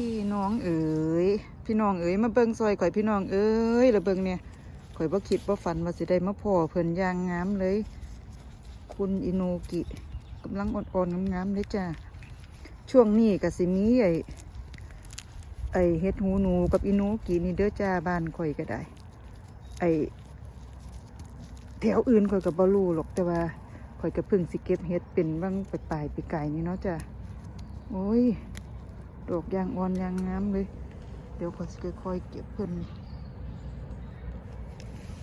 พี่น้องเอ๋ยพี่น้องเอ๋ยมาเบิ่งซอยข่อยพี่น้องเอ๋ยแล้วเบิ่งเนี่ยข่อยบ่คิดบ่ฝันว่าสิได้มาพ่อเพิ่นยางงามเลย คุณอิโนกิกำลังอ่อนๆงามๆเลยจ้าช่วงนี้ก็สิมีไอ้ไอ้เฮ็ดหูหนูกับอิโนกินี่เด้อจ้าบ้านข่อยก็ได้ ไอ้แถวอื่นข่อยก็บ่รู้หรอกแต่ว่าข่อยก็เพิ่งสิเก็บเฮ็ดเป็นบางปลายๆปีไก่นี่เนาะจ้าโอ้ย ดอกยางอ่อนยางงามเลย เดี๋ยวขอสค่อยๆเก็บเพิ่น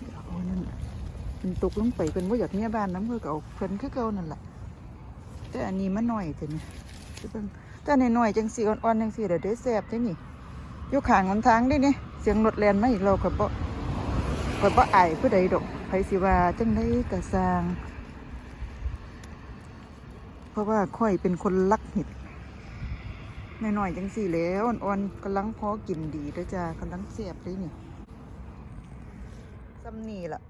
เดี๋ยวเอานั่นมันตกลงไปเป็นว่าอยากเมียบ้านน้ำเพื่อก็เอาเพิ่นคือเก่านั่นแหละแต่อันนี้มันหน่อยแต่เนี่ยแต่ในหน่อยจังสีอ่อนๆจังสีเดี๋ยวได้แสบได้นี่ยู่ข้างหนทางได้นี่เสียงรถแล่นมาอีกเราก็บ่ก็บ่อายผู้ใดดอกไผสิว่าจังได้ก็สร้าง เพราะว่าค่อยเป็นคนรักเห็ด หน่อยๆจังสี่แล้วอ่อนๆกำลังพอกินดีเด้อจ้ากำลังเสียบเลยนี่ซ้ำนี่ล่ะ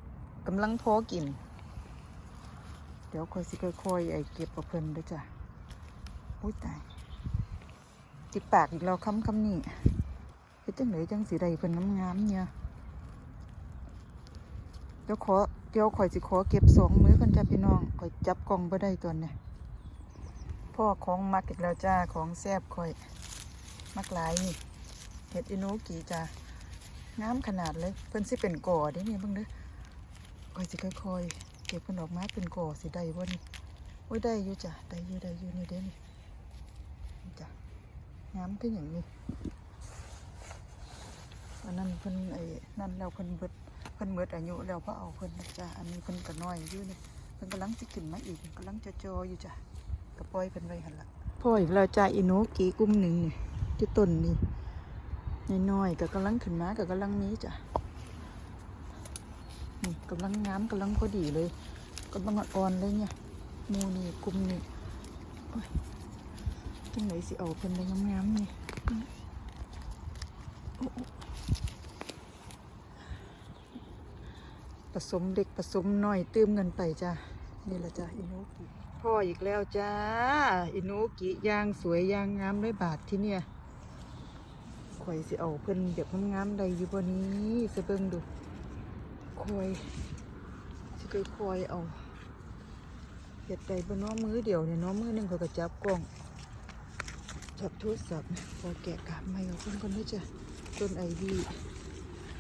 กำลังพอกิน เดี๋ยวค่อยสิค่อยๆไอ้เก็บเอาเพิ่นเด้อจ้าอุ้ยตายติดปากอีกแล้วคำคำนี่เฮ็ดจังไหนจังสีใดเพิ่นน้ำงามเนี่ยเดี๋ยวขอเดี๋ยวข่อยสิขอเก็บสองมือกันจ้าพี่น้องข่อยจับกล้องบ่ได้ตัวเนี่ย พ่อของมักอีกแล้วจ้าของแซบคอย มักหลายนี่เห็ดอินูกีจ้างามขนาดเลย เพิ่นสิเป็นก่อเด้นี่เบิ่งเด้อคอยสิค่อยๆเก็บเพิ่นออกมาเป็นก่อสิได้บ่นี่โอ้ยได้อยู่จ้ะได้อยู่ได้อยู่นี่เด้นี่นี่จ้ะงามคืออย่างนี้อันนั้นเพิ่นไอ้นั่นแล้วเพิ่นเบิดเพิ่นเบิดอายุแล้วเพราะเอาเพิ่นนะจ้ะอันนี้เพิ่นก็น้อยอยู่นี่เพิ่นกำลังสิขึ้นมาอีกกำลังจะจออยู่จ้ะ กระปล่อยเป็นไว้หันละพ่ออีกแล้วจ้าอิโนกีกุ้มหนึ่งนี่ที่ต้นนี่น้อยๆก็กำลังขึ้นมาก็กำลังนี้จ้ะนี่กำลังงามกำลังพอดีเลยกำลังอ่อนเลยเนี่ยมูนี่กุมนี่โอ้ยจังไหนสิเอาเป็นได้งามๆนี่ผสมเด็กผสมน้อยตื้มเงินไปจ้ะนี่แหละจ้ะอิโนกิ พ่ออีกแล้วจ้า อินุกิยางสวยยางงามด้วยบาทที่เนี่ยข่อยสิเอาเพิ่นแบบงามๆใดอยู่บนนี้สะเบิ่งดูคอยสิเคยคอยเอาเห็ดใดบนน้อมือเดียวเนี่ยน้อมือหนึ่งเขาก็จับกล้องจับโทรศัพท์พอแกะกาบไม้เอาเพิ่นก่อนนะจ้ะต้นไอวี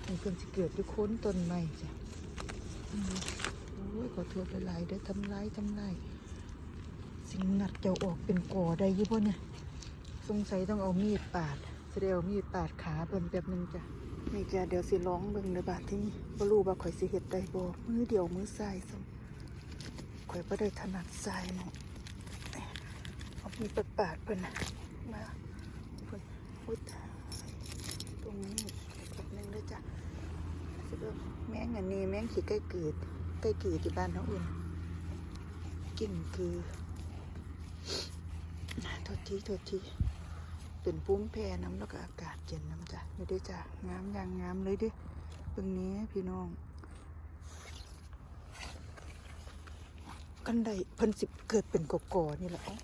นี่เพิ่นสิเกิดด้วยโค้นต้นไม้จ้ะโอ้ยขอโทษหลายๆเด้อทำลายทำลาย สิงงัดเจ้าออกเป็นก่อได้ยี่บ่เนี่ย สงสัยต้องเอามีดปาดจะได้เอามีดปาดขาเบิ่นแบบนึงจ้ะนี่จ้ะเดี๋ยวสิร้องเบิ่งในบาดที่นี่บ่รู้ว่าข่อยสิเฮ็ดได้บ่มือเดียวมือซ้ายซ้ำข่อยบ่ได้ถนัดซ้ายเนาะเอามีดไปปาดเพิ่นนะมาเพิ่นอุ้ยตรงนี้แบบนึงเด้อจ้ะสิเบิ่งแมงอันนี้แมงขี้ไก่เกิดไก่เกิดที่บ้านเฮาอื่นกิ่งคือ โทษทีโทษทีเป็นปุ้มแพน้ำแล้วก็อากาศเย็นน้ำจ้ะนี่ด้วจ้ะงามอย่างงามเลยดิตรงนี้พี่น้อง กันใดเพิ่นสิบเกิดเป็นกกอนี่แหละเอา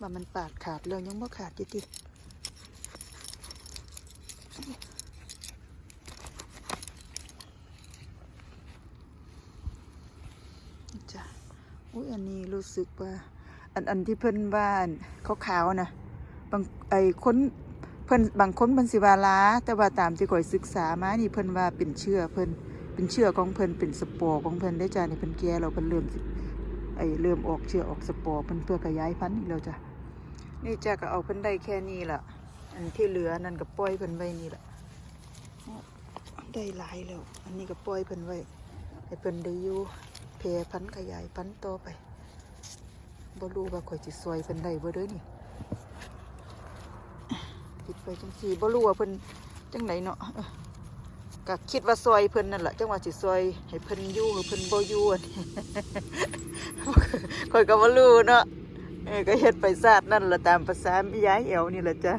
ว่ามันปาดขาดแล้วยังบ่ขาดจิติจ้ะอุ้ยอันนี้รู้สึกว่า อันอันที่เพิ่นว่าเขาขาวๆนะบางไอ้คนเพิ่นบางคนเพิ่นสิว่าล้า แต่ว่าตามที่ข่อยศึกษามานี่เพิ่นว่าเป็นเชื้อเพิ่นเป็นเชื้อของเพิ่นเป็นสปอร์ของเพิ่นได้จ้ะนี่เพิ่นแก่แล้วเพิ่นเริ่มไอ้เริ่มออกเชื้อออกสปอร์เพิ่นเพื่อขยายพันธุ์อีกแล้วจ้ะนี่จ้ะก็เอาเพิ่นได้แค่นี้ล่ะ อันที่เหลือนั่นก็ปล่อยเพิ่นไว้นี่ล่ะได้หลายแล้ว อันนี้ก็ปล่อยเพิ่นไว้ให้เพิ่นได้อยู่แพรพันธุ์ขยายพันธุ์ต่อไป บ่รู้ว่าข่อยสิซอยเพิ่นได้บ่เด้อนี่ปิดไปจังซี่บ่รู้ว่าเพิ่นจังไหนเนาะก็คิดว่าซอยเพิ่นนั่นแหละจังว่าสิซอยให้เพิ่นอยู่หรือเพิ่นบ่อยู่อะข่อยก็บ่รู้เนาะเออก็เฮ็ดไปซาดนั่นล่ะตามภาษาแม่ยายแอวนี่แหละจ้ะ